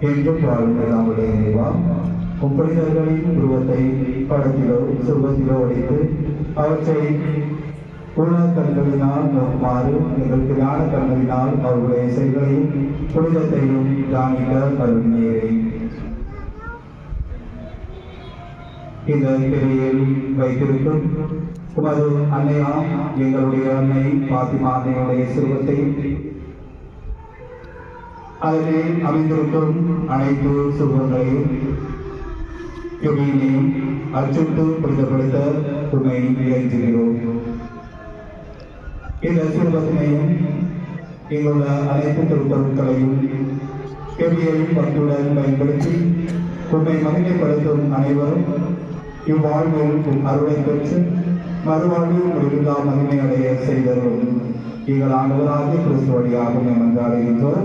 என்றும் வாழும் நம்முடைய நினைவா புனிதர்களின் உருவத்தை படத்திலோ சுருவத்திலோ அடித்து அவற்றை உலக கண்களினால் நோக்குமாறு எங்களுக்கு ஞான கண்களினால் அவர்களுடைய செயல்களையும் புனிதத்தையும் தானிக்க அருள்நீரை. இந்த திரையில் வைத்திருக்கும் உமது அன்னையாம் எங்களுடைய அன்னை பாத்திமா அன்னையுடைய சிறுவத்தை அதிலே அமைந்திருக்கும் அனைத்து சுகங்களையும் யுகினையும் அச்சுட்டு புரிதப்படுத்த உண்மை இயங்குகிறோம் இந்த சிறுவத்தினையும் இங்குள்ள அனைத்து திருப்பொருட்களையும் கெவியையும் பக்தியுடன் பயன்படுத்தி உண்மை மகிமைப்படுத்தும் அனைவரும் இவ்வாழ்வில் அருளை பெற்று மறுவாழ்வில் முடிவில்லா மகிமை அடைய செய்தரும் எங்கள் ஆண்டவராகிய கிறிஸ்து வழியாக நாம் அடைகின்றோம்